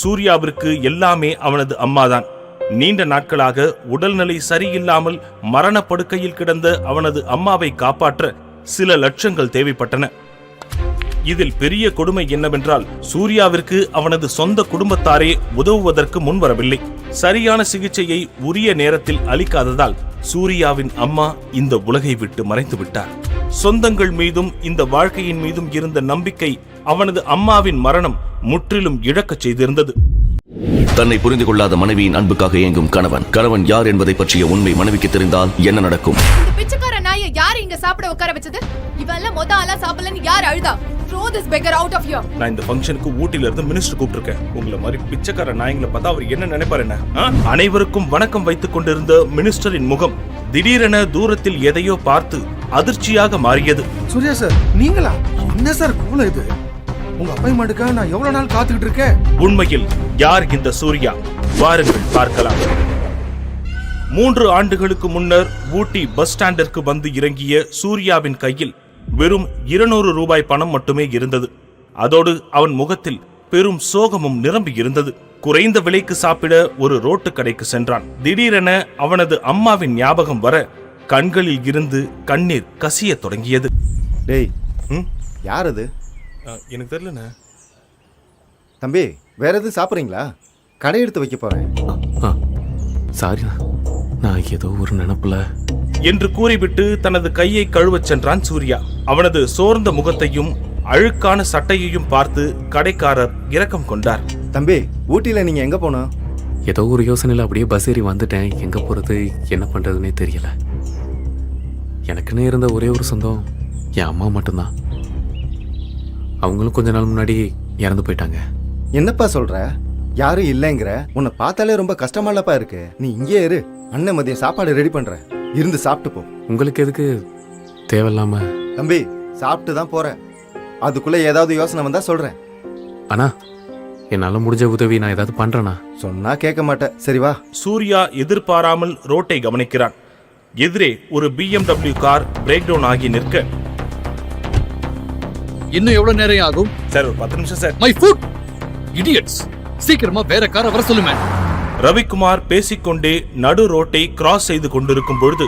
சூர்யாவிற்கு எல்லாமே அவனது அம்மாதான். நீண்ட நாட்களாக உடல்நிலை சரியில்லாமல் மரணப்படுக்கையில் கிடந்த அவனது அம்மாவை காப்பாற்ற சில லட்சங்கள் தேவைப்பட்டன. இதில் பெரிய கொடுமை என்னவென்றால் சூர்யாவிற்கு அவனது சொந்த குடும்பத்தாரே உதவுவதற்கு முன்வரவில்லை. சரியான சிகிச்சையை உரிய நேரத்தில் அளிக்காததால் சூர்யாவின் அம்மா இந்த உலகை விட்டு மறைந்து விட்டார் சொந்தங்கள் மீதும் இந்த வாழ்க்கையின் மீதும் இருந்த நம்பிக்கை அவனது அம்மாவின் மரணம் முற்றிலும் இழக்கச் செய்திருந்தது. தன்னை புரிந்து கொள்ளாத மனைவியின் அன்புக்காக இயங்கும் கணவன். கணவன் யார் என்பதை பற்றிய உண்மை மனைவிக்கு தெரிந்தால் என்ன நடக்கும்? இந்த பிச்சைக்கார நாயை யார் இங்க சாப்பிட உட்கார வச்சது? இவன் எல்லாம் மொத ஆளா சாப்பிடலன்னு யார் அழுதா? Throw this beggar out of you நான் இந்த ஃபங்க்ஷனுக்கு ஊட்டில இருந்து மினிஸ்டர் கூப்பிட்டிருக்கேன். உங்களை மாதிரி பிச்சைக்கார நாயங்களை பார்த்தா அவர் என்ன நினைப்பார் என்ன? அனைவருக்கும் வணக்கம் வைத்துக் கொண்டிருந்த மினிஸ்டரின் முகம் திடீரென தூரத்தில் எதையோ பார்த்து அதிர்ச்சியாக மாறியது. சூர்யா சார் நீங்களா? என்ன சார் கூல இது? உங்க அப்பாயின்மெண்ட்டுக்காக நான் எவ்வளவு நாள் காத்துக்கிட்டு இருக்கேன்? உண்மையில் யார் இந்த சூர்யா? வாருங்கள் பார்க்கலாம். மூன்று ஆண்டுகளுக்கு முன்னர் ஊட்டி பஸ் ஸ்டாண்டிற்கு வந்து இறங்கிய சூர்யாவின் கையில் வெறும் இருநூறு ரூபாய் பணம் மட்டுமே இருந்தது. அதோடு அவன் முகத்தில் பெரும் சோகமும் நிரம்பி இருந்தது. குறைந்த விலைக்கு சாப்பிட ஒரு ரோட்டு கடைக்கு சென்றான். திடீரென அவனது அம்மாவின் ஞாபகம் வர கண்களில் இருந்து கண்ணீர் கசியத் தொடங்கியது. டேய் ம்? யார் அது? எனக்கு தெரியலண்ணே. தம்பி வேற எதுவும் சாப்பிட்றீங்களா? கடை எடுத்து வைக்க போறேன். ஆ சாரிண்ணா நான் ஏதோ ஒரு நினப்புல. என்று கூறிவிட்டு தனது கையை கழுவச் சென்றான் சூர்யா. அவனது சோர்ந்த முகத்தையும் அழுக்கான சட்டையையும் பார்த்து கடைக்காரர் இரக்கம் கொண்டார். தம்பி ஊட்டியில நீங்க எங்க போனோம்? ஏதோ ஒரு யோசனையில் அப்படியே பஸ் ஏறி வந்துட்டேன். எங்கே போகிறது என்ன பண்ணுறதுனே தெரியல. எனக்குன்னு இருந்த ஒரே ஒரு சொந்தம் என் அம்மா மட்டும்தான். அவங்களும் கொஞ்ச நாள் முன்னாடி இறந்து போயிட்டாங்க. என்னப்பா சொல்ற? யாரும் இல்லைங்கிற? உன்னை பார்த்தாலே ரொம்ப கஷ்டமாலப்பா இருக்கு. நீ இங்கே இரு. அண்ணன் மதியம் சாப்பாடு ரெடி பண்றேன் இருந்து சாப்பிட்டு போ. உங்களுக்கு எதுக்கு தேவையில்லாம? தம்பி சாப்பிட்டு தான் போறேன். அதுக்குள்ள ஏதாவது யோசனை வந்தா சொல்றேன். அண்ணா என்னால் முடிஞ்ச உதவி நான் ஏதாவது பண்ணுறேண்ணா சொன்னா கேட்க மாட்டேன். சரி வா. சூர்யா எதிர்பாராமல் ரோட்டை கவனிக்கிறான். எதிரே ஒரு BMW கார் பிரேக் டவுன் ஆகி நிற்க இன்னும் எவ்வளவு நேரம் ஆகும்? சார் ஒரு பத்து நிமிஷம் சார். மை ஃபுட் இடியட்ஸ் சீக்கிரமா வேற காரை வர சொல்லுமே. ரவிக்குமார் பேசிக்கொண்டே நடு ரோட்டை கிராஸ் செய்து கொண்டிருக்கும் பொழுது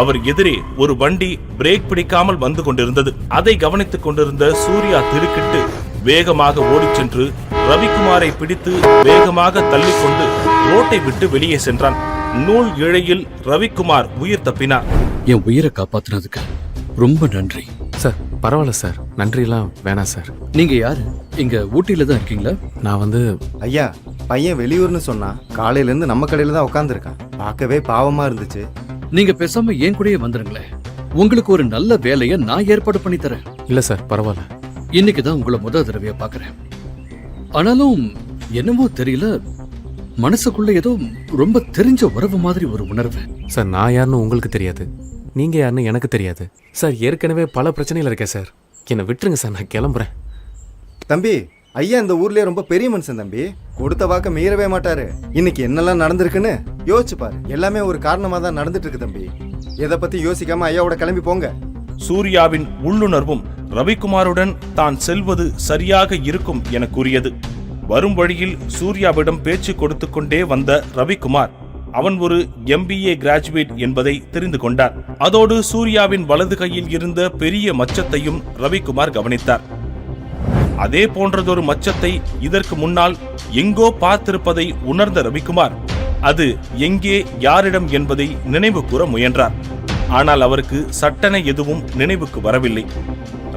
அவர் எதிரே ஒரு வண்டி பிரேக் பிடிக்காமல் வந்து கொண்டிருந்தது. அதை கவனித்துக் கொண்டிருந்த சூர்யா திடுக்கிட்டு வேகமாக ஓடிச் சென்று ரவிக்குமாரை பிடித்து வேகமாக தள்ளிக்கொண்டு ரோட்டை விட்டு வெளியே சென்றான். நூல் இழையில் ரவிக்குமார் உயிர் தப்பினார். என் உயிரை காப்பாத்துனதுக்கு ரொம்ப நன்றி. சார் பரவாயில்ல சார். நன்றிலாம் வேணாம் சார். நீங்க யாரு? இங்க ஊட்டியில தான் இருக்கீங்களா? நான் வந்து ஐயா பையன் வெளியூர்னு சொன்னா காலையில இருந்து நம்ம கடையில தான் உட்காந்துருக்கான் பார்க்கவே பாவமா இருந்துச்சு. நீங்க பேசாம என் கூடயே வந்துருங்களேன். உங்களுக்கு ஒரு நல்ல வேலையை நான் ஏற்பாடு பண்ணி தரேன். இல்லை சார் பரவாயில்ல. இன்னைக்கு தான் உங்களை முத தடவையா பாக்குறேன் ஆனாலும் என்னமோ தெரியல மனசுக்குள்ள ஏதோ ரொம்ப தெரிஞ்ச உறவு மாதிரி ஒரு உணர்வு. சார் நான் யாருன்னு உங்களுக்கு தெரியாது. நீங்க யாருன்னு எனக்கு தெரியாது. சார் ஏற்கனவே பல பிரச்சனைகள் இருக்கேன் சார். என்னை விட்டுருங்க சார் நான் கிளம்புறேன். தம்பி ஐயா இந்த ஊர்லயே ரொம்ப பெரிய மனுஷன் தம்பி. கொடுத்த வாக்க மீறவே மாட்டாரு. இன்னைக்கு என்னெல்லாம் நடந்திருக்குன்னு யோசிச்சு பாரு. எல்லாமே ஒரு காரணமா தான் நடந்துட்டு இருக்கு தம்பி. எதை பத்தி யோசிக்காம ஐயாவோட கிளம்பி போங்க. சூர்யாவின் உள்ளுணர்வும் ரவிக்குமாருடன் தான் செல்வது சரியாக இருக்கும் என கூறியது. வரும் வழியில் சூர்யாவிடம் பேச்சு கொடுத்து கொண்டே வந்த ரவிக்குமார் அவன் ஒரு எம்பிஏ கிராஜுவேட் என்பதை தெரிந்து கொண்டார் அதோடு சூர்யாவின் வலது கையில் இருந்த பெரிய மச்சத்தையும் ரவிக்குமார் கவனித்தார். அதே போன்றதொரு மச்சத்தை இதற்கு முன்னால் எங்கோ பார்த்திருப்பதை உணர்ந்த ரவிக்குமார் அது எங்கே யாரிடம் என்பதை நினைவு கூற முயன்றார். ஆனால் அவருக்கு சட்டென எதுவும் நினைவுக்கு வரவில்லை.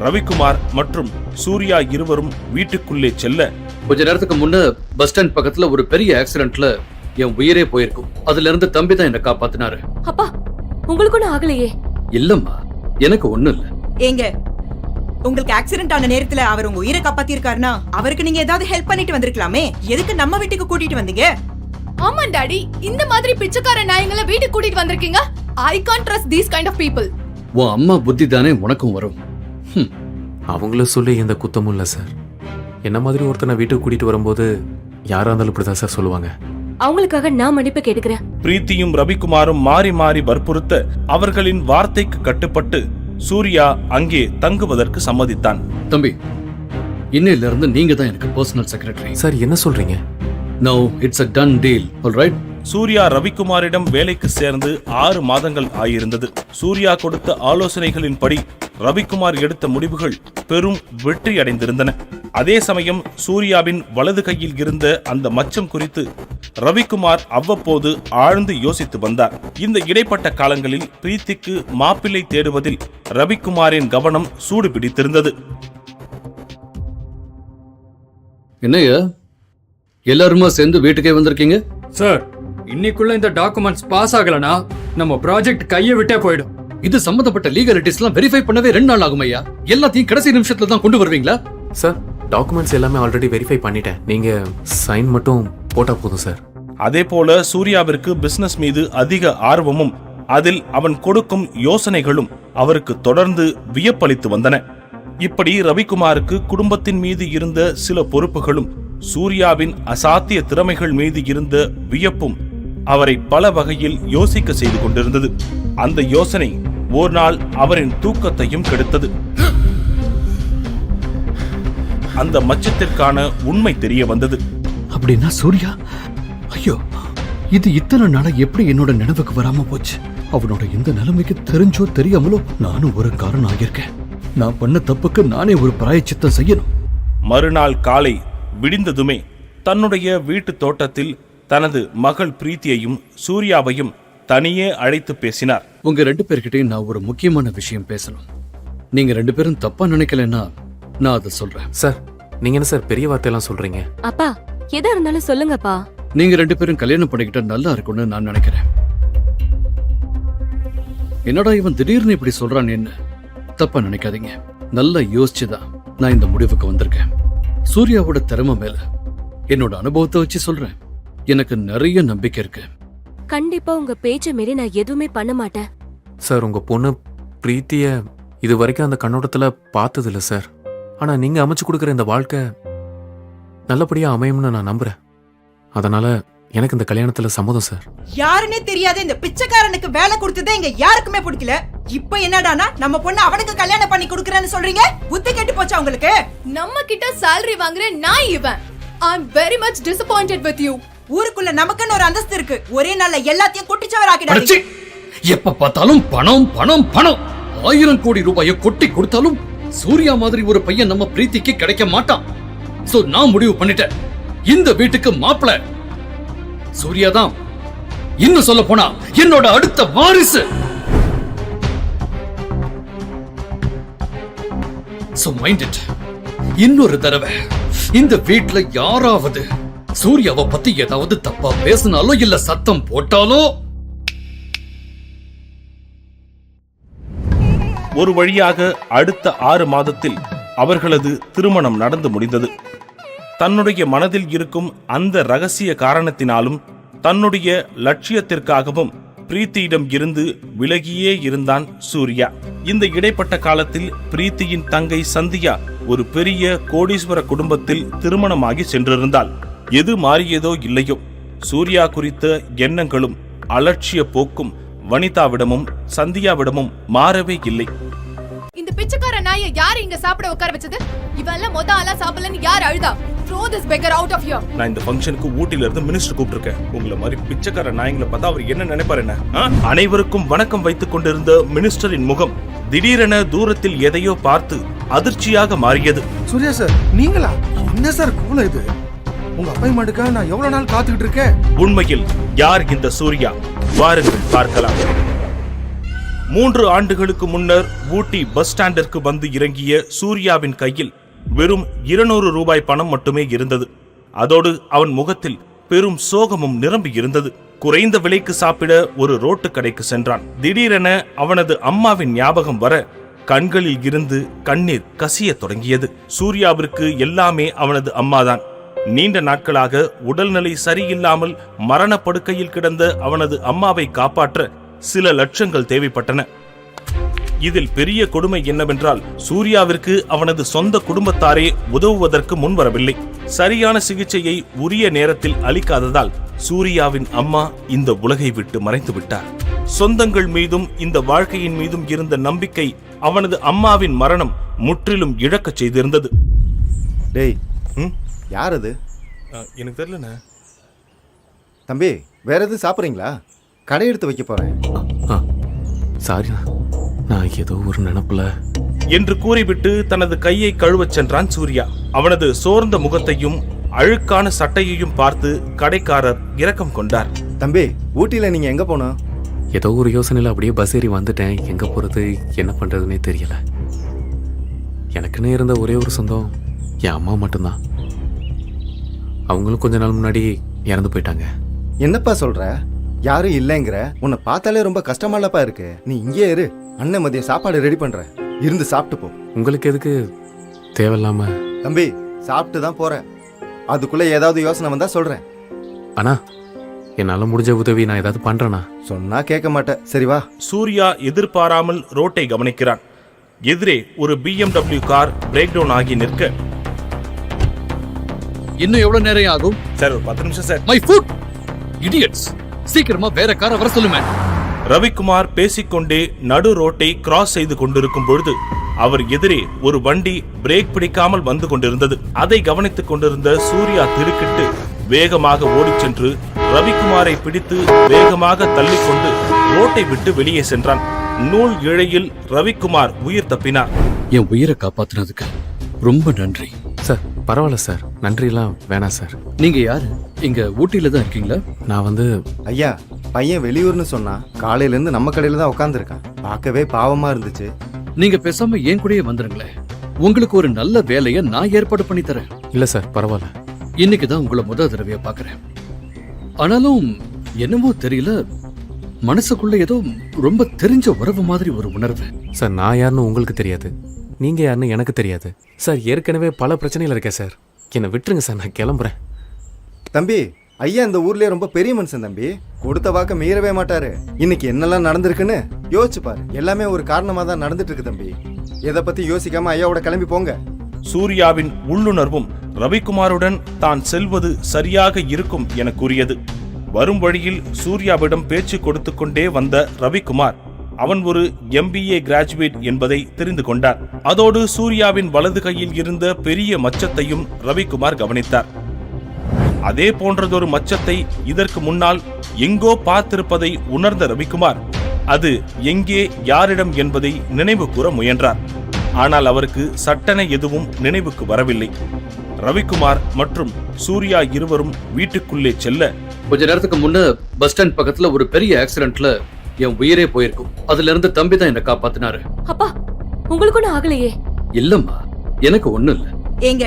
ரவிக்குமார் மற்றும் சூர்யா இருவரும் வீட்டுக்குள்ளே செல்ல கொஞ்ச நேரத்துக்கு முன்ன பஸ் ஸ்டாண்ட் பக்கத்துல ஒரு பெரிய ஆக்சிடென்ட்ல என் உயிரே போயிருக்கும். அதுல இருந்து தம்பி தான் என்ன காப்பாத்தினாரு. அப்பா உங்களுக்கு ஒன்றும் ஆகலையே. இல்லம்மா எனக்கு ஒண்ணும் இல்ல. ஏங்க உங்களுக்கு ஆக்சிடென்ட் ஆன நேரத்துல அவர் உங்க உயிரை காப்பாத்திருக்காருன்னா அவருக்கு நீங்க ஏதாவது ஹெல்ப் பண்ணிட்டு வந்திருக்கலாமே. எதுக்கு நம்ம வீட்டுக்கு கூட்டிட்டு வந்தீங்க? ஆமா டாடி. இந்த மாதிரி பிச்சைக்கார நாயங்களை வீட்டுக்கு கூட்டிட்டு வந்திருக்கீங்க? I can't trust these kind of people உன் அம்மா புத்தி தானே உனக்கும் வரும். அவங்கள சொல்லி எந்த குத்தமும் இல்லை சார். என்ன மாதிரி ஒருத்தனை வீட்டுக்கு கூட்டிட்டு வரும்போது யாரா இருந்தாலும் இப்படி தான் சார் சொல்லுவாங்க. அவங்களுக்காக நான் மன்னிப்பு கேட்டுக்கிறேன். பிரீத்தியும் ரவிக்குமாரும் மாறி மாறி வற்புறுத்த அவர்களின் வார்த்தைக்கு கட்டுப்பட்டு சூர்யா அங்கே தங்குவதற்கு சம்மதித்தான். தம்பி இன்னையில இருந்து நீங்க தான் எனக்கு பர்சனல் செக்ரட்டரி சார் என்ன சொல்றீங்க? No it's a done deal all right Surya ரவிக்குமாரிடம் வேலைக்கு சேர்ந்து ஆறு மாதங்கள் ஆயிருந்தது. சூர்யா கொடுத்த ஆலோசனைகளின்படி ரவிக்குமார் எடுத்த முடிவுகள் பெரும் வெற்றி அடைந்திருந்தன அதே சமயம் சூர்யாவின் வலது கையில் இருந்த அந்த மச்சம் குறித்து ரவிக்குமார் அவ்வப்போது ஆழ்ந்து யோசித்து வந்தார். இந்த இடைப்பட்ட காலங்களில் பிரீத்திக்கு மாப்பிள்ளை தேடுவதில் ரவிக்குமாரின் கவனம் சூடு பிடித்திருந்தது என்னய்யா? எல்லாருமா சேர்ந்து வீட்டுக்கே வந்திருக்கீங்க? சார் இன்னைக்குள்ள இந்த டாக்குமெண்ட்ஸ் பாஸ் ஆகலனா நம்ம ப்ராஜெக்ட் கையை விட்டே போயிடும். இது சம்பந்தப்பட்ட லீகலிட்டிஸ்லாம் வெரிஃபை பண்ணவே ரெண்டு நாள் ஆகும் ஐயா எல்லாத்தையும் கடைசி நிமிஷத்துல தான் கொண்டு வருவீங்களா? சார் டாக்குமெண்ட்ஸ் எல்லாமே ஆல்ரெடி வெரிஃபை பண்ணிட்டேன். நீங்க சைன் மட்டும் போட்டா போதும் சார். அதே போல சூர்யாவிற்கு பிசினஸ் மீது அதிக ஆர்வமும் அதில் அவன் கொடுக்கும் யோசனைகளும் அவருக்கு தொடர்ந்து வியப்பளித்து வந்தன. இப்படி ரவிக்குமாருக்கு குடும்பத்தின் மீது இருந்த சில பொறுப்புகளும் சூர்யாவின் அசாத்திய திறமைகள் மீது இருந்த வியப்பும் அவரை பல வகையில் யோசிக்க செய்து கொண்டிருந்தது. அந்த யோசனை ஒரு நாள் அவரின் தூக்கத்தையும் கெடுத்தது. அந்த மச்சத்திற்கான உண்மை தெரிய வந்தது. அப்படின்னா சூர்யா? ஐயோ இது இத்தனை நாளா எப்படி என்னோட நினைவுக்கு வராம போச்சு? அவனோட இந்த நிலைமைக்கு தெரிஞ்சோ தெரியாமலோ நானும் ஒரு காரணம் ஆகியிருக்கேன். நான் பண்ண தப்புக்கு நானே ஒரு பிராயச்சித்தம் செய்யணும். மறுநாள் காலை விடிந்ததுமே தன்னுடைய வீட்டு தோட்டத்தில் தனது மகள் பிரீத்தியையும் சூர்யாவையும் தனியே அழைத்து பேசினார். உங்க ரெண்டு பேர்கிட்டயும் நான் ஒரு முக்கியமான விஷயம் பேசணும். நீங்க ரெண்டு பேரும் தப்பா நினைக்கலன்னா நான் அதை சொல்றேன். சார் நீங்க என்ன சார் பெரிய வார்த்தையெல்லாம் சொல்றீங்க? அப்பா எதா இருந்தாலும் சொல்லுங்கப்பா. நீங்க ரெண்டு பேரும் கல்யாணம் பண்ணிக்கிட்டா நல்லா இருக்கும்னு நான் நினைக்கிறேன். என்னடா இவன் திடீர்னு இப்படி சொல்றான் என்ன? தப்பா நினைக்காதீங்க. நல்லா யோசிச்சுதான் நான் இந்த முடிவுக்கு வந்திருக்கேன். சூர்யாவோட திறமை மேல. என்னோட அனுபவத்தை வச்சு சொல்றேன். எனக்கு நிறைய நம்பிக்கை இருக்கு. கண்டிப்பா உங்க பேச்ச மீறி நான் எதுவுமே பண்ண மாட்டேன். சார் உங்க பொண்ணு பிரீத்திய இது வரைக்கும் அந்த கண்ணோட்டத்துல பார்த்தது இல்ல சார். ஆனா நீங்க அமைச்சு கொடுக்குற இந்த வாழ்க்கை நல்லபடியா அமையும்னு நான் நம்புறேன். அதனால எனக்கு இந்த கல்யாணத்துல சம்மதம் சார். யாருன்னே தெரியாத இந்த பிச்சைக்காரனுக்கு வேலை கொடுத்ததே இங்க யாருக்குமே பிடிக்கல. இப்ப என்னடானா நம்ம பொண்ணு அவனுக்கு கல்யாணம் பண்ணி கொடுக்கறேன்னு சொல்றீங்க? புத்தி கெட்டு போச்சா உங்களுக்கு? நம்ம கிட்ட salary வாங்குற நான் இவன். I am very much disappointed with you. ஊருக்குள்ள நமக்குன்னு ஒரு அந்தஸ்து இருக்கு. ஒரே நாள்ல எல்லாத்தையும் குட்டிச்சவர் அடச்சி! எப்ப பார்த்தாலும் பணம் பணம் பணம். ஆயிரம் கோடி ரூபாயை கொட்டி கொடுத்தாலும் சூர்யா மாதிரி ஒரு பையன் நம்ம பிரீத்திக்கு கிடைக்க மாட்டான். சோ நான் முடிவு பண்ணிட்டேன். இந்த வீட்டுக்கு மாப்பிள. சூர்யா தான். இன்னும் சொல்ல போனா என்னோட அடுத்த வாரிசு. சோ மைண்ட் இட் இன்னொரு தடவை இந்த வீட்ல யாராவது சூர்யாவை பத்தி ஏதாவது தப்பா பேசினாலோ இல்ல சத்தம் போட்டாலோ? ஒரு வழியாக அடுத்த ஆறு மாதத்தில் அவர்களது திருமணம் நடந்து முடிந்தது. தன்னுடைய மனதில் இருக்கும் அந்த ரகசிய காரணத்தினாலும் தன்னுடைய லட்சியத்திற்காகவும் பிரீத்தியிடம் இருந்து விலகியே இருந்தான் சூர்யா. இந்த இடைப்பட்ட காலத்தில் பிரீத்தியின் தங்கை சந்தியா ஒரு பெரிய கோடீஸ்வர குடும்பத்தில் திருமணமாகி சென்றிருந்தாள். எது மாறியதோ இல்லையோ. சூர்யா குறித்த எண்ணங்களும் அலட்சிய போக்கும் வனிதாவிடமும் சந்தியாவிடமும் மாறவே இல்லை. இந்த பிச்சைக்கார நாயை யார் இங்க சாப்பிட உட்கார வச்சது? இவன் எல்லாம் மொத ஆளா சாப்பிடலன்னு யார் அழுதா? Throw this beggar out of here. நான் இந்த ஃபங்க்ஷனுக்கு ஊட்டில இருந்து மினிஸ்டர் கூப்பிட்டிருக்கேன். உங்களை மாதிரி பிச்சைக்கார நாயங்களை பார்த்தா அவர் என்ன நினைப்பாரு என்ன? அனைவருக்கும் வணக்கம் வைத்துக் கொண்டிருந்த மினிஸ்டரின் முகம் திடீரென தூரத்தில் எதையோ பார்த்து அதிர்ச்சியாக மாறியது. சூர்யா சார் நீங்களா? என்ன சார் கோலம் இது? உங்க அப்பாயின்மெண்ட்டுக்காக நான் எவ்வளவு நாள் காத்துக்கிட்டு இருக்கேன்? உண்மையில் யார் இந்த சூர்யா? வாருங்கள் பார்க்கலாம். மூன்று ஆண்டுகளுக்கு முன்னர் ஊட்டி பஸ் ஸ்டாண்டிற்கு வந்து இறங்கிய சூர்யாவின் கையில் வெறும் இருநூறு ரூபாய் பணம் மட்டுமே இருந்தது. அதோடு அவன் முகத்தில் பெரும் சோகமும் நிரம்பி இருந்தது. குறைந்த விலைக்கு சாப்பிட ஒரு ரோட்டு கடைக்கு சென்றான். திடீரென அவனது அம்மாவின் ஞாபகம் வர கண்களில் இருந்து கண்ணீர் கசியத் தொடங்கியது. சூர்யாவிற்கு எல்லாமே அவனது அம்மாதான். நீண்ட நாட்களாக உடல்நிலை சரியில்லாமல் மரணப்படுக்கையில் கிடந்த அவனது அம்மாவை காப்பாற்ற சில லட்சங்கள் தேவைப்பட்டன. இதில் பெரிய கொடுமை என்னவென்றால் சூர்யாவிற்கு அவனது சொந்த குடும்பத்தாரே உதவுவதற்கு முன்வரவில்லை. சரியான சிகிச்சையை உரிய நேரத்தில் அளிக்காததால் சூர்யாவின் அம்மா இந்த உலகை விட்டு மறைந்து விட்டார். சொந்தங்கள் மீதும் இந்த வாழ்க்கையின் மீதும் இருந்த நம்பிக்கை அவனது அம்மாவின் மரணம் முற்றிலும் இழக்கச் செய்திருந்தது. டேய் ம்? யார் அது? எனக்கு தெரியலண்ணே. தம்பி வேற எதுவும் சாப்பிட்றீங்களா? கடை எடுத்து வைக்க போறேன். ஆ சாரிண்ணா நான் ஏதோ ஒரு நினப்புல. என்று கூறிவிட்டு தனது கையை கழுவச் சென்றான் சூர்யா. அவனது சோர்ந்த முகத்தையும் அழுக்கான சட்டையையும் பார்த்து கடைக்காரர் இரக்கம் கொண்டார். தம்பி ஊட்டியில நீங்க எங்க போனோம் ஏதோ ஒரு யோசனையில் அப்படியே பஸ் ஏறி வந்துட்டேன். எங்கே போகிறது என்ன பண்ணுறதுனே தெரியல. எனக்குன்னு இருந்த ஒரே ஒரு சொந்தம் என் அம்மா மட்டும்தான். அவங்களும் கொஞ்ச நாள் முன்னாடி இறந்து போயிட்டாங்க. என்னப்பா சொல்ற? யாரும் இல்லைங்கிற? உன்னை பார்த்தாலே ரொம்ப கஷ்டமாலப்பா இருக்கு. நீ இங்கே இரு. அண்ணன் மதியம் சாப்பாடு ரெடி பண்றேன் இருந்து சாப்பிட்டு போ. உங்களுக்கு எதுக்கு தேவையில்லாம? தம்பி சாப்பிட்டு தான் போறேன். அதுக்குள்ள ஏதாவது யோசனை வந்தா சொல்றேன். அண்ணா என்னால் முடிஞ்ச உதவி நான் ஏதாவது பண்ணுறேண்ணா சொன்னா கேட்க மாட்டேன். சரி வா. சூர்யா எதிர்பாராமல் ரோட்டை கவனிக்கிறான். எதிரே ஒரு BMW கார் பிரேக் டவுன் ஆகி நிற்க. இன்னும் எவ்வளவு நேரம் ஆகும்? சார் ஒரு பத்து நிமிஷம் சார். மை ஃபுட் இடியட்ஸ் சீக்கிரமா வேற காரை வர சொல்லுமே. ரவிக்குமார் பேசிக்கொண்டே நடு ரோட்டை கிராஸ் செய்து கொண்டிருக்கும் பொழுது அவர் எதிரே ஒரு வண்டி பிரேக் பிடிக்காமல் வந்து கொண்டிருந்தது. அதை கவனித்துக் கொண்டிருந்த சூர்யா திடுக்கிட்டு வேகமாக ஓடிச் சென்று ரவிக்குமாரை பிடித்து வேகமாக தள்ளிக்கொண்டு ரோட்டை விட்டு வெளியே சென்றான். நூல் இழையில் ரவிக்குமார் உயிர் தப்பினார். என் உயிரை காப்பாத்துனதுக்கு ரொம்ப நன்றி. சார் பரவாயில்ல சார். நன்றிலாம் வேணாம் சார். நீங்க யாரு? இங்க ஊட்டியில தான் இருக்கீங்களா? நான் வந்து ஐயா பையன் வெளியூர்னு சொன்னா காலையில இருந்து நம்ம கடையில தான் உட்காந்துருக்கான் பார்க்கவே பாவமா இருந்துச்சு. நீங்க பேசாம என் கூடயே வந்துருங்களேன். உங்களுக்கு ஒரு நல்ல வேலையை நான் ஏற்பாடு பண்ணி தரேன். இல்லை சார் பரவாயில்ல. இன்னைக்கு தான் உங்களை முதல் தடவையா பாக்குறேன் ஆனாலும் என்னமோ தெரியல மனசுக்குள்ள ஏதோ ரொம்ப தெரிஞ்ச உறவு மாதிரி ஒரு உணர்வு. சார் நான் யாருன்னு உங்களுக்கு தெரியாது. நீங்கள் யாருன்னு எனக்கு தெரியாது. சார் ஏற்கனவே பல பிரச்சனைகள் இருக்கேன் சார். என்னை விட்டுருங்க சார் நான் கிளம்புறேன். தம்பி ஐயா இந்த ஊர்லயே ரொம்ப பெரிய மனுஷன் தம்பி. கொடுத்த வாக்க மீறவே மாட்டாரு. இன்னைக்கு என்னெல்லாம் நடந்திருக்குன்னு யோசிச்சு பாரு. எல்லாமே ஒரு காரணமா தான் நடந்துட்டு இருக்கு தம்பி. எதை பத்தி யோசிக்காம ஐயாவோட கிளம்பி போங்க. சூர்யாவின் உள்ளுணர்வும் ரவிக்குமாருடன் தான் செல்வது சரியாக இருக்கும் என கூறியது. வரும் வழியில் சூர்யாவிடம் பேச்சு கொடுத்து கொண்டே வந்த ரவிக்குமார் அவன் ஒரு எம்பிஏ கிராஜுவேட் என்பதை தெரிந்து கொண்டார். அதோடு சூர்யாவின் வலது கையில் இருந்த பெரிய மச்சத்தையும் ரவிக்குமார் கவனித்தார். அதே போன்றதொரு மச்சத்தை இதற்கு முன்னால் எங்கோ பார்த்திருப்பதை உணர்ந்த ரவிக்குமார் அது எங்கே யாரிடம் என்பதை நினைவு கூற முயன்றார். ஆனால் அவருக்கு சட்டென எதுவும் நினைவுக்கு வரவில்லை. ரவிக்குமார் மற்றும் சூர்யா இருவரும் வீட்டுக்குள்ளே செல்ல கொஞ்ச நேரத்துக்கு முன்ன பஸ் ஸ்டாண்ட் பக்கத்துல ஒரு பெரிய ஆக்சிடென்ட்ல என் உயிரே போயிருக்கும். அதுல இருந்து தம்பி தான் என்ன காப்பாத்தினாரு. அப்பா உங்களுக்கு ஒன்றும் ஆகலையே. இல்லம்மா எனக்கு ஒண்ணும் இல்ல. ஏங்க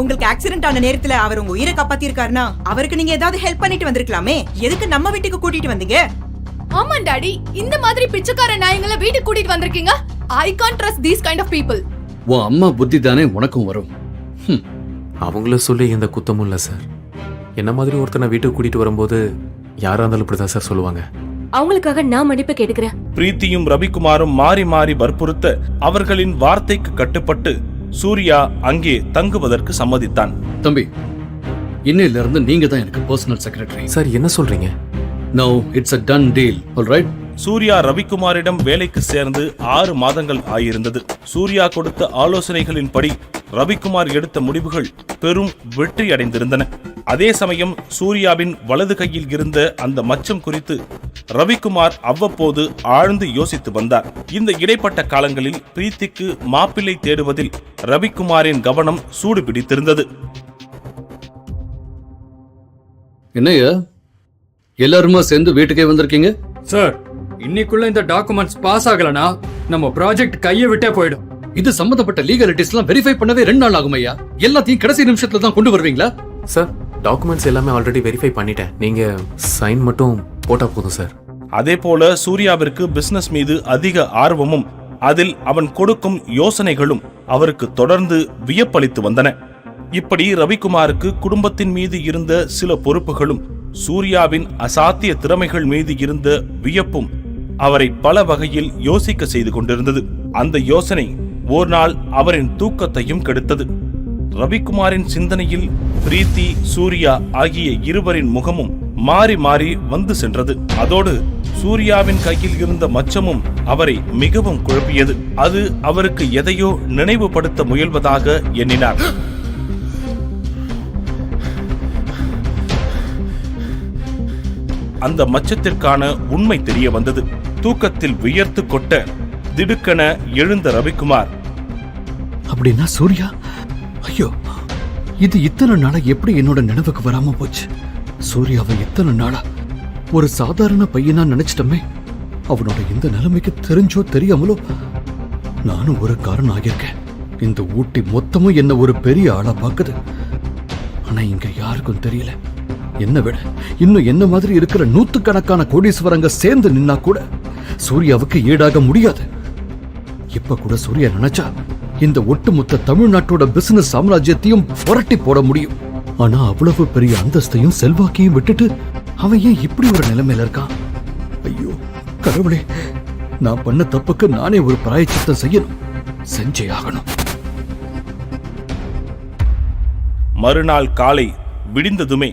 உங்களுக்கு ஆக்சிடென்ட் ஆன நேரத்துல அவர் உங்க உயிரை காப்பாத்திருக்காருன்னா அவருக்கு நீங்க ஏதாவது ஹெல்ப் பண்ணிட்டு வந்திருக்கலாமே. எதுக்கு நம்ம வீட்டுக்கு கூட்டிட்டு வந்தீங்க? ஆமா டாடி. இந்த மாதிரி பிச்சைக்கார நாயங்களை வீட்டுக்கு கூட்டிட்டு வந்திருக்கீங்க? I can't trust these kind of people உன் அம்மா புத்தி தானே உனக்கும் வரும். அவங்கள சொல்லி எந்த குத்தமும் இல்லை சார் என்ன மாதிரி ஒருத்தனை வீட்டுக்கு கூட்டிகிட்டு வரும்போது யாராக இருந்தாலும் இப்படி தான் சார் சொல்லுவாங்க. அவங்களுக்காக நான் மன்னிப்பு கேட்டுக்கிறேன். பிரீத்தியும் ரவிக்குமாரும் மாறி மாறி வற்புறுத்த அவர்களின் வார்த்தைக்கு கட்டுப்பட்டு சூர்யா அங்கே தங்குவதற்கு சம்மதித்தான். தம்பி இன்னையில இருந்து நீங்க தான் எனக்கு பர்சனல் செக்ரட்டரி சார் என்ன சொல்கிறீங்க no it's a done deal all right Surya ரவிக்குமாரிடம் வேலைக்கு சேர்ந்து ஆறு மாதங்கள் ஆயிருந்தது. சூர்யா கொடுத்த ஆலோசனைகளின்படி ரவிக்குமார் எடுத்த முடிவுகள் பெரும் வெற்றி அடைந்திருந்தன அதே சமயம் சூர்யாவின் வலது கையில் இருந்த அந்த மச்சம் குறித்து ரவிக்குமார் அவ்வப்போது ஆழ்ந்து யோசித்து வந்தார். இந்த இடைப்பட்ட காலங்களில் பிரீத்திக்கு மாப்பிள்ளை தேடுவதில் ரவிக்குமாரின் கவனம் சூடு பிடித்திருந்தது. என்னய்யா? எல்லாருமா சேர்ந்து வீட்டுக்கே வந்திருக்கீங்க? சார் இன்னைக்குள்ள இந்த டாக்குமெண்ட்ஸ் பாஸ் ஆகலனா நம்ம ப்ராஜெக்ட் கையை விட்டே போயிடும். இது சம்பந்தப்பட்ட லீகலிட்டிஸ் எல்லாம் வெரிஃபை பண்ணவே ரெண்டு நாள் ஆகும் ஐயா எல்லாத்தையும் கடைசி நிமிஷத்துல தான் கொண்டு வருவீங்களா? சார் டாக்குமெண்ட்ஸ் எல்லாமே ஆல்ரெடி வெரிஃபை பண்ணிட்டேன். நீங்கள் சைன் மட்டும் போட்டால் போதும் சார். அதே போல சூர்யாவிற்கு பிசினஸ் மீது அதிக ஆர்வமும் அதில் அவன் கொடுக்கும் யோசனைகளும் அவருக்கு தொடர்ந்து வியப்பளித்து வந்தன. இப்படி ரவிக்குமாருக்கு குடும்பத்தின் மீது இருந்த சில பொறுப்புகளும் சூர்யாவின் அசாத்திய திறமைகள் மீது இருந்த வியப்பும் அவரை பல வகையில் யோசிக்க செய்து கொண்டிருந்தது. அந்த யோசனை ஓர் நாள் அவரின் தூக்கத்தையும் கெடுத்தது. ரவிக்குமாரின் சிந்தனையில் பிரீத்தி சூர்யா ஆகிய இருவரின் முகமும் மாறி மாறி வந்து சென்றது. அதோடு சூர்யாவின் கையில் இருந்த மச்சமும் அவரை மிகவும் குழப்பியது. அது அவருக்கு எதையோ நினைவுபடுத்த முயல்வதாக எண்ணினார். அந்த மச்சத்திற்கான உண்மை தெரிய வந்தது. தூக்கத்தில் வியர்த்து கொட்ட திடுக்கென எழுந்த ரவிக்குமார் அப்படின்னா சூர்யா? ஐயோ இது இத்தனை நாளா எப்படி என்னோட நினைவுக்கு வராம போச்சு? சூர்யாவை இத்தனை நாளா ஒரு சாதாரண பையனா நினைச்சிட்டமே? அவனோட இந்த நிலைமைக்கு தெரிஞ்சோ தெரியாமலோ நானும் ஒரு காரணம் ஆகியிருக்கேன். இந்த ஊட்டி மொத்தமும் என்ன ஒரு பெரிய ஆளா பாக்குது ஆனா இங்க யாருக்கும் தெரியல. என்ன விட இன்னும் என்ன மாதிரி இருக்கிற நூத்துக்கணக்கான கோடீஸ்வரங்க சேர்ந்து நின்னா கூட சூர்யாவுக்கு ஈடாக முடியாது. இப்ப கூட சூர்யா நினைச்சா இந்த ஒட்டுமொத்த தமிழ்நாட்டோட பிசினஸ் சாம்ராஜ்யத்தையும் புரட்டி போட முடியும். ஆனா அவ்வளவு பெரிய அந்தஸ்தையும் செல்வாக்கையும் விட்டுட்டு அவன் ஏன் இப்படி ஒரு நிலைமையில இருக்கான்? ஐயோ கடவுளே நான் பண்ண தப்புக்கு நானே ஒரு பிராயச்சித்தம் செய்யணும். செஞ்சே ஆகணும். மறுநாள் காலை விடிந்ததுமே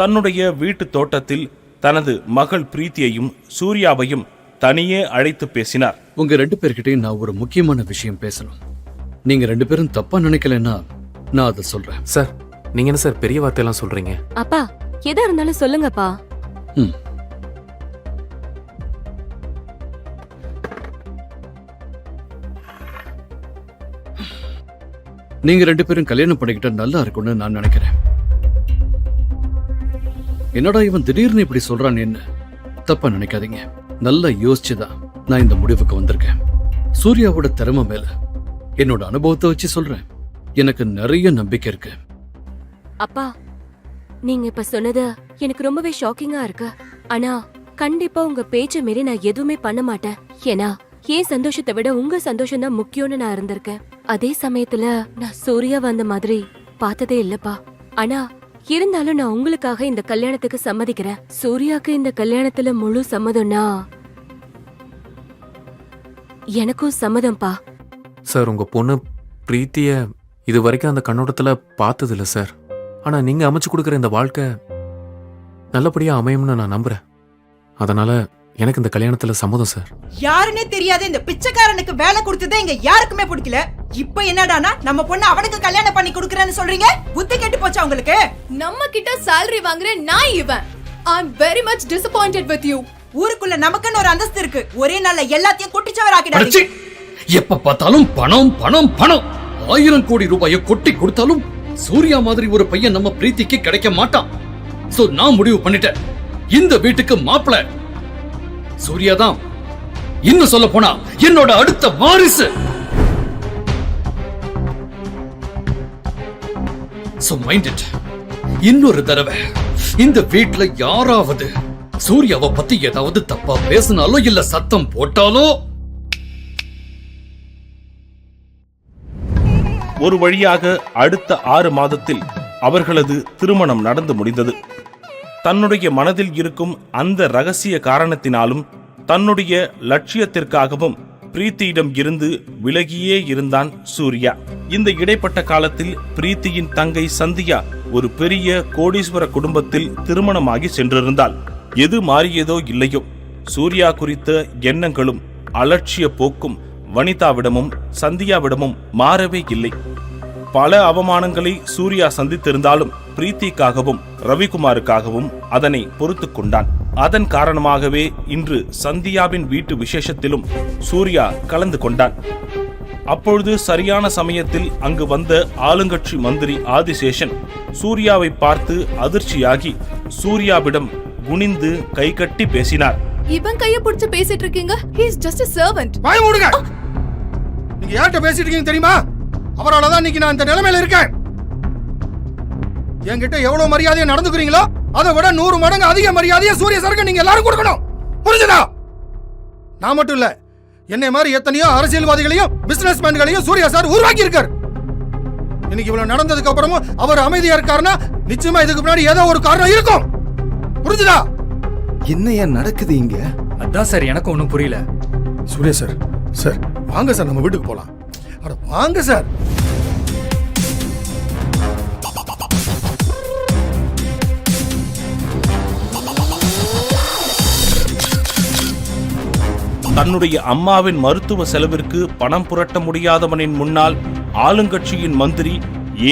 தன்னுடைய வீட்டு தோட்டத்தில் தனது மகள் பிரீத்தியையும் சூர்யாவையும் தனியே அழைத்து பேசினார். உங்க ரெண்டு பேர்கிட்டயும் நான் ஒரு முக்கியமான விஷயம் பேசணும். நீங்க ரெண்டு பேரும் தப்பா நினைக்கலன்னா நான் அதை சொல்றேன். சார் நீங்க என்ன சார் பெரிய வார்த்தையெல்லாம் சொல்றீங்க? அப்பா எதா இருந்தாலும் சொல்லுங்கப்பா. ம். நீங்க ரெண்டு பேரும் கல்யாணம் பண்ணிக்கிட்டா நல்லா இருக்கும்னு நான் நினைக்கிறேன். என்னடா இவன் திடீர்னு இப்படி சொல்றான் என்ன? தப்பா நினைக்காதீங்க. நல்லா யோசிச்சுதான் நான் இந்த முடிவுக்கு வந்திருக்கேன். சூர்யாவோட திறமை மேல. என்னோட அனுபவத்தை வச்சு சொல்றேன். எனக்கு நிறைய நம்பிக்கை இருக்கு. அப்பா நீங்க இப்ப சொன்னது எனக்கு ரொம்பவே ஷாக்கிங்கா இருக்கு. ஆனா கண்டிப்பா உங்க பேச்ச மீறி நான் எதுவுமே பண்ண மாட்டேன். ஏன்னா என் சந்தோஷத்தை விட உங்க சந்தோஷம் தான் முக்கியம்னு நான் இருந்திருக்கேன். அதே சமயத்துல நான் சூர்யா வந்த மாதிரி பார்த்ததே இல்லப்பா. ஆனா இருந்தாலும் நான் உங்களுக்காக இந்த கல்யாணத்துக்கு சம்மதிக்கிறேன். சூர்யாக்கு இந்த கல்யாணத்துல முழு சம்மதம்னா எனக்கும் சம்மதம்ப்பா. சார் உங்க பொண்ணு பிரீத்திய இது வரைக்கும் அந்த கண்ணோட்டத்துல பார்த்ததில்ல சார். ஆனா நீங்க அமைச்சு கொடுக்குற இந்த வாழ்க்கை நல்லபடியா அமையும்னு நான் நம்புறேன். அதனால எனக்கு இந்த கல்யாணத்துல சம்மதம் சார். யாருன்னே தெரியாத இந்த பிச்சைக்காரனுக்கு வேலை கொடுத்ததே இங்க யாருக்குமே பிடிக்கல. இப்போ என்னடானா நம்ம பொண்ணு அவனுக்கு கல்யாணம் பண்ணி கொடுக்கறேன்னு சொல்றீங்க? புத்தி கெட்டு போச்சா உங்களுக்கு? நம்ம கிட்ட salary வாங்குற நான் இவன். I am very much disappointed with you. ஊருக்குள்ள நமக்குன்னு ஒரு அந்தஸ்து இருக்கு. ஒரே நாள்ல எல்லாத்தையும் குட்டிச்சவர்! ஆக்கிடாதீங்க எப்ப பார்த்தாலும் பணம் பணம் பணம். ஆயிரம் கோடி ரூபாயை கொட்டி கொடுத்தாலும் சூர்யா மாதிரி ஒரு பையன் நம்ம பிரீத்திக்கு கிடைக்க மாட்டான். சோ நான் முடிவு பண்ணிட்டேன். இந்த வீட்டுக்கு மாப்பிள. சூர்யா தான். இன்னும் சொல்ல போனா என்னோட அடுத்த வாரிசு. சோ மைண்ட் இட் இன்னொரு தடவை இந்த வீட்ல யாராவது சூர்யாவை பத்தி ஏதாவது தப்பா பேசினாலோ இல்ல சத்தம் போட்டாலோ ஒரு வழியாக அடுத்த ஆறு மாதத்தில் அவர்களது திருமணம் நடந்து முடிந்தது. தன்னுடைய மனதில் இருக்கும் அந்த ரகசிய காரணத்தினாலும் தன்னுடைய லட்சியத்திற்காகவும் பிரீத்தியிடம் இருந்து விலகியே இருந்தான் சூர்யா. இந்த இடைப்பட்ட காலத்தில் பிரீத்தியின் தங்கை சந்தியா ஒரு பெரிய கோடீஸ்வர குடும்பத்தில் திருமணமாகி சென்றிருந்தாள். எது மாறியதோ இல்லையோ. சூர்யா குறித்த எண்ணங்களும் அலட்சிய போக்கும் வனிதாவிடமும் சந்தியாவிடமும் மாறவே இல்லை. பல அவமானங்களை சூர்யா சந்தித்திருந்தாலும் பிரீத்திக்காகவும் ரவிக்குமாருக்காகவும் அதனை பொறுத்து கொண்டான். அதன் காரணமாகவே இன்று சந்தியாவின் வீட்டு விசேஷத்திலும் சூர்யா கலந்து கொண்டான். அப்பொழுது சரியான சமயத்தில் அங்கு வந்த ஆளுங்கட்சி மந்திரி ஆதிசேஷன் சூர்யாவை பார்த்து அதிர்ச்சியாகி சூர்யாவிடம் குனிந்து கைகட்டி பேசினார். இவன் கைய பிடிச்சு பேசிட்டு இருக்கீங்க? He is just a servant. வாய மூடுங்க! நீங்க யார்கிட்ட பேசிட்டு இருக்கீங்க தெரியுமா? அவரால தான் இன்னைக்கு நான் இந்த நிலைமையில இருக்கேன். என்கிட்ட எவ்வளவு மரியாதையா நடந்துக்கிறீங்களோ அதை விட நூறு மடங்கு அதிக மரியாதையை சூரிய சரக்கு நீங்க எல்லாரும் கொடுக்கணும். புரிஞ்சுதா? நான் மட்டும் இல்ல என்னை மாதிரி எத்தனையோ அரசியல்வாதிகளையும் பிசினஸ் மேன்களையும் சூர்யா சார் உருவாக்கி இருக்காரு இன்னைக்கு இவ்வளவு நடந்ததுக்கு அப்புறமும் அவர் அமைதியா இருக்காருன்னா நிச்சயமா இதுக்கு முன்னாடி ஏதோ ஒரு காரணம் இருக்கும். புரிஞ்சுதா? என்னையா நடக்குது இங்க? அதான் சார் எனக்கு ஒன்றும் புரியல. சூர்யா சார் சார் வாங்க சார் நம்ம வீட்டுக்கு போலாம். அட வாங்க சார். தன்னுடைய அம்மாவின் மருத்துவ செலவிற்கு பணம் புரட்ட முடியாதவனின் முன்னால் ஆளுங்கட்சியின் மந்திரி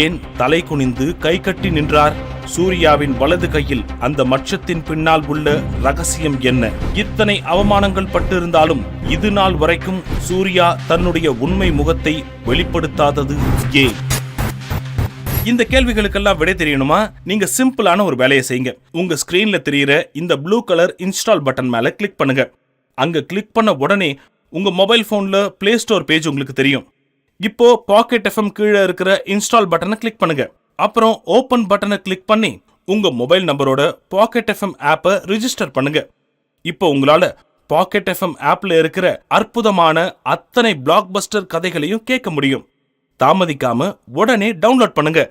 ஏன் தலை குனிந்து கை கட்டி நின்றார்? சூர்யாவின் வலது கையில் அந்த மச்சத்தின் பின்னால் உள்ள ரகசியம் என்ன? இத்தனை அவமானங்கள் பட்டிருந்தாலும் இது நாள் வரைக்கும் சூர்யா தன்னுடைய உண்மை முகத்தை வெளிப்படுத்தாதது ஏன்? இந்த கேள்விகளுக்கெல்லாம் விடை தெரியணுமா? நீங்க சிம்பிளான ஒரு வேலையை செய்யுங்க. உங்க ஸ்கிரீன்ல தெரியிற இந்த ப்ளூ கலர் இன்ஸ்டால் பட்டன் மேல கிளிக் பண்ணுங்க. அங்க கிளிக் பண்ண உடனே உங்க மொபைல் போன்ல பிளே ஸ்டோர் பேஜ் உங்களுக்கு தெரியும். இப்போ பாக்கெட் எஃப்எம் கீழே இருக்கிற இன்ஸ்டால் பட்டனை கிளிக் பண்ணுங்க. அப்புறம் ஓப்பன் பட்டனை கிளிக் பண்ணி உங்க மொபைல் நம்பரோட பாக்கெட் எஃப்எம் ஆப்பை ரிஜிஸ்டர் பண்ணுங்க. இப்போ உங்களால பாக்கெட் எஃப்எம் ஆப்ல இருக்கிற அற்புதமான அத்தனை பிளாக் பஸ்டர் கதைகளையும் கேட்க முடியும். தாமதிக்காம உடனே டவுன்லோட் பண்ணுங்க.